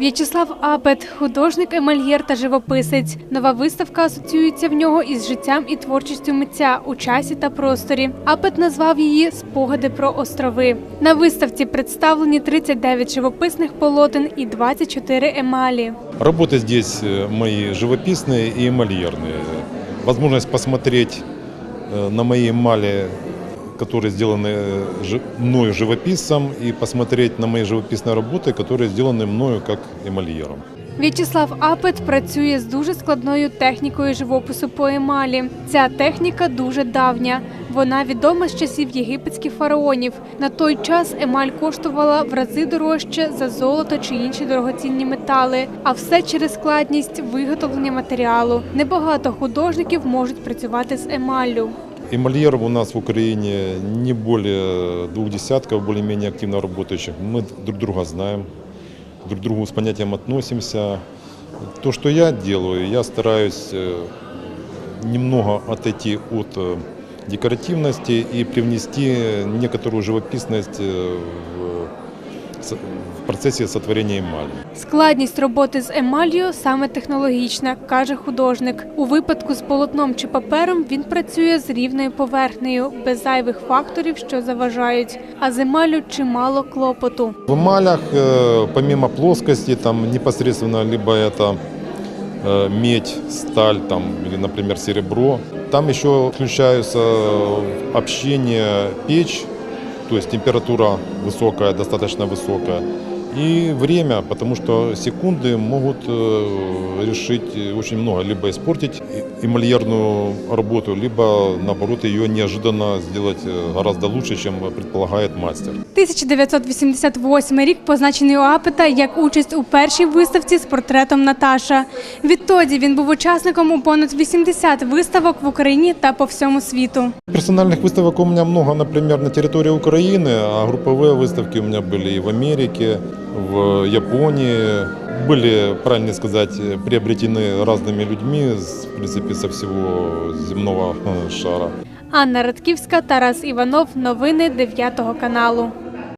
В'ячеслав Апет, художник, емальєр та живописець. Нова виставка асоціюється в нього із життям і творчістю митця у часі та просторі. Апет назвав її Спогади про острови. На виставці представлені 39 живописних полотен і 24 емалі. Работы здесь э, мои живописные и эмальерные. Возможность посмотреть э, на мои эмали, которые сделаны э, жи- мною живописцем, и посмотреть на мои живописные работы, которые сделаны мною как эмальером. В'ячеслав Апет працює з дуже складною технікою живопису по емалі. Ця техніка дуже давня. Вона відома з часів єгипетських фараонів. На той час емаль коштувала в рази дорожче за золото чи інші дорогоцінні метали. А все через складність виготовлення матеріалу. Небагато художників можуть працювати з емаллю. Эмальеров у нас в Украине не более двух десятков более-менее активно работающих. Мы друг друга знаем, друг к другу с понятием относимся. То, что я делаю, я стараюсь э, немного отойти от э, декоративности и привнести некоторую живописность э, в с- в процессе сотворения эмали. Складність роботи з емаллю саме технологічна, каже художник. У випадку з полотном чи папером він працює з рівною поверхнею, без зайвих факторів, що заважають. А з емаллю чимало клопоту. В эмалях, э, помимо плоскости, там непосредственно либо это э, медь, сталь там, или, например, серебро, там еще включаются в общение печь, то есть температура высокая, достаточно высокая, и время, потому что секунды могут э, решить очень много, либо испортить э- эмальерную работу, либо наоборот ее неожиданно сделать э, гораздо лучше, чем предполагает мастер. 1988 рік позначений у Апета як участь у першій виставці з портретом Наташа. Відтоді він був учасником у понад 80 виставок в Україні та по всьому світу. Персональных выставок у меня много, например, на территории Украины, а групповые выставки у меня были и в Америке, в Японии. Были, правильно сказать, приобретены разными людьми, с- в принципе, со всего земного э, шара. Анна Радківська, Тарас Іванов. Новини 9 каналу.